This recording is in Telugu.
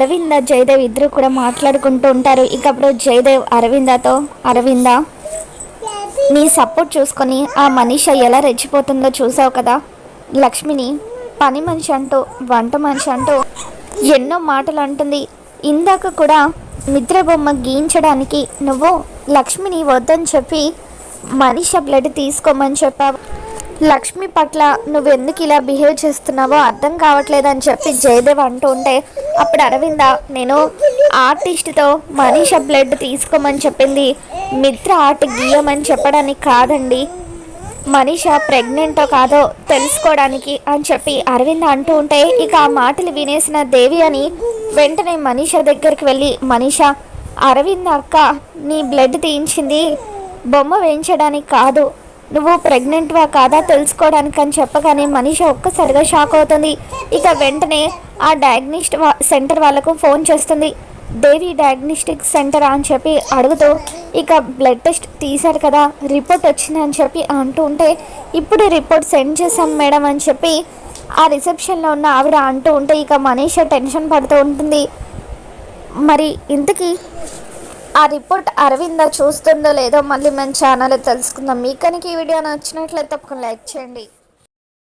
అరవింద జయదేవ్ ఇద్దరు కూడా మాట్లాడుకుంటూ ఉంటారు. ఇకప్పుడు జయదేవ్ అరవిందతో అరవింద నీ సపోర్ట్ చూసుకొని ఆ మనిష ఎలా రెచ్చిపోతుందో చూసావు కదా? లక్ష్మిని పని మనిషి అంటూ వంట మనిషి అంటూ ఎన్నో మాటలు అంటుంది. ఇందాక కూడా మిత్ర బొమ్మ గీయించడానికి నువ్వు లక్ష్మిని వద్దని చెప్పి మనిష బ్లడ్ తీసుకోమని చెప్పావు. లక్ష్మి పట్ల నువ్వెందుకు ఇలా బిహేవ్ చేస్తున్నావో అర్థం కావట్లేదని చెప్పి జయదేవ్ అంటూ ఉంటే అప్పుడు అరవింద నేను ఆర్టిస్ట్తో మనీష బ్లడ్ తీసుకోమని చెప్పింది. మిత్ర ఆర్ట్ గీయమని చెప్పడానికి కాదండి. మనీష ప్రెగ్నెంటో కాదో తెలుసుకోవడానికి అని చెప్పి అరవింద అంటూ ఉంటే ఇక ఆ మాటలు వినేసిన దేవి అని వెంటనే మనీష దగ్గరికి వెళ్ళి మనీష అరవింద్ అక్క నీ బ్లడ్ తీయించింది బొమ్మ వేయించడానికి కాదు. నువ్వు ప్రెగ్నెంట్వా కాదా తెలుసుకోవడానికి అని చెప్పగానే మనిషి ఒక్కసారిగా షాక్ అవుతుంది. ఇక వెంటనే ఆ డయాగ్నిస్ట్ వా- సెంటర్ వాళ్ళకు ఫోన్ చేస్తుంది. దేవి డయాగ్నోస్టిక్ సెంటర్ అని చెప్పి అడుగుతూ ఇక బ్లడ్ టెస్ట్ తీశారు కదా రిపోర్ట్ వచ్చింది అని చెప్పి అంటూ ఉంటే ఇప్పుడు రిపోర్ట్ సెండ్ చేశాం మేడం అని చెప్పి ఆ రిసెప్షన్లో ఉన్న ఆవిడ అంటూ ఉంటే ఇక మనీష టెన్షన్ పడుతూ ఉంటుంది. మరి ఇంతకీ ఆ రిపోర్ట్ అరవింద చూస్తుందో లేదో మళ్ళీ మన ఛానల్ తెలుసుకుందాం. మీకు కనుక ఈ వీడియో నచ్చినట్లయితే తప్పకుండా లైక్ చేయండి.